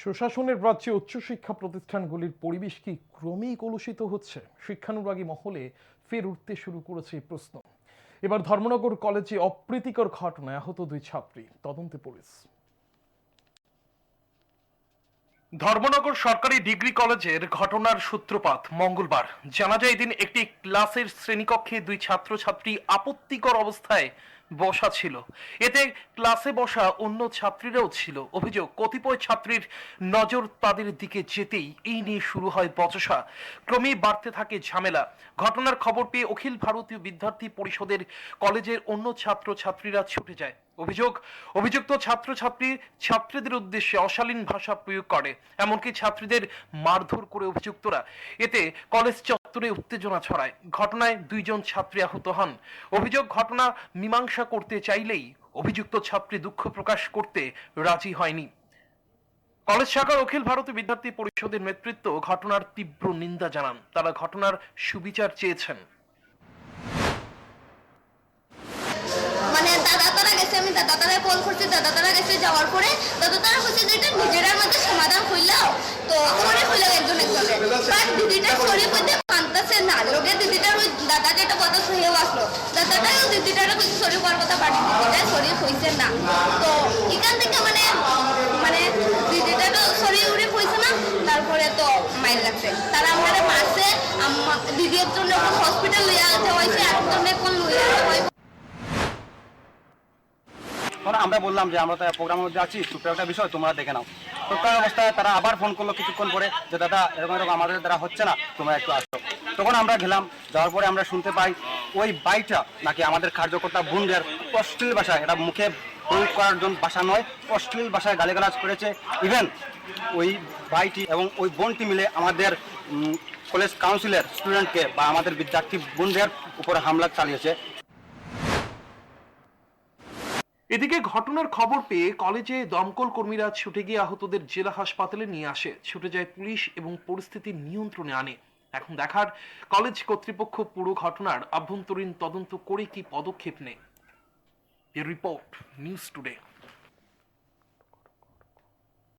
সুশাসনের রাজ্যে উচ্চশিক্ষা প্রতিষ্ঠানগুলির পরিবেশ কি ক্রমেই কলুষিত হচ্ছে? শিক্ষানুরাগী মহলে ফের উঠতে শুরু করেছে এই প্রশ্ন। এবার ধর্মনগর কলেজে অপ্রীতিকর ঘটনায় আহত দুই ছাত্রী, তদন্তে পুলিশ। ধর্মনগর সরকারি ডিগ্রি কলেজের ঘটনার সূত্রপাত মঙ্গলবার। জানা যায়, এদিন একটি ক্লাসের শ্রেণীকক্ষে দুই ছাত্রছাত্রী আপত্তিকর অবস্থায় বসা ছিল। এতে ক্লাসে বসা অন্য ছাত্রীরাও ছিল। অভিযোগ, কতিপয় ছাত্রীর নজর তাদের দিকে যেতেই এই নিয়ে শুরু হয় বচসা। ক্রমেই বাড়তে থাকে ঝামেলা। ঘটনার খবর পেয়ে অখিল ভারতীয় বিদ্যার্থী পরিষদের কলেজের অন্য ছাত্র ছাত্রীরা ছুটে যায়। অভিযোগ, অভিযুক্ত ছাত্রছাত্রী ছাত্রীদের উদ্দেশ্যে অশালীন ভাষা প্রয়োগ করে, এমনকি ছাত্রীদের মারধর করে অভিযুক্তরা। এতে কলেজ চত্বরে উত্তেজনা ছড়ায়। ঘটনায় দুইজন ছাত্রী আহত হন। অভিযোগ ঘটনা মীমাংসা করতে চাইলেই অভিযুক্ত ছাত্রী দুঃখ প্রকাশ করতে রাজি হয়নি। কলেজ শাখার অখিল ভারতীয় বিদ্যার্থী পরিষদের নেতৃত্ব ঘটনার তীব্র নিন্দা জানান। তারা ঘটনার সুবিচার চেয়েছেন। মানে দাদা তারা গেছে, আমি দাদা তারা কল করছি। দাদা তারা গেছে যাওয়ার পরে দাদা তারা বলছে যে এটা নিজেরার মধ্যে সমাধান হইলাও তো সরে হইল একজন একজনের। বাট দিদিটা করতে মানতেছে না। লোকে দিদিটার ওই দাদা যেটা কথা সহিও আসলো। দাদাটাই ওই দিদিটার সরে হওয়ার কথা দিদিটা সরে হইছে না। তো এখান থেকে মানে মানে দিদিটা তো সরে উড়ে হইছে না, তারপরে তো মাইল লাগছে তারা আমাদের মারছে আম্মা- দিদি একজন হসপিটাল লইয়া যেতে হয়েছে, আরেকজন এখন লইয়া যেতে হয়েছে। আমরা বললাম যে আমরা তো প্রোগ্রামের মধ্যে আছি একটা বিষয় তোমরা দেখে নাও। টুকটাক অবস্থায় তারা আবার ফোন করল কিছুক্ষণ পরে যে, দাদা, এরকম এরকম আমাদের দ্বারা হচ্ছে না, তোমরা একটু তখন আমরা গেলাম, যাওয়ার পরে আমরা শুনতে পাই ওই বাইকটা নাকি আমাদের কার্যকর্তা বোনদের অশ্লীল ভাষায়, এটা মুখে প্রয়োগ করার জন্য ভাষা নয়, অশ্লীল ভাষায় গালিগালাজ করেছে। ইভেন ওই ভাইটি এবং ওই বোনটি মিলে আমাদের কলেজ কাউন্সিলের স্টুডেন্টকে বা আমাদের বিদ্যার্থী বোনদের উপরে হামলা চালিয়েছে। এদিকে ঘটনার খবর পেয়ে কলেজে দমকল কর্মীরা ছুটে গিয়ে আহতদের জেলা হাসপাতালে নিয়ে আসে। ছুটে যায় পুলিশ এবং পরিস্থিতি নিয়ন্ত্রণে আনে। এখন দেখার, কলেজ কর্তৃপক্ষ পুরো ঘটনার আভ্যন্তরীণ তদন্ত করে কি পদক্ষেপ নেয়? Report news today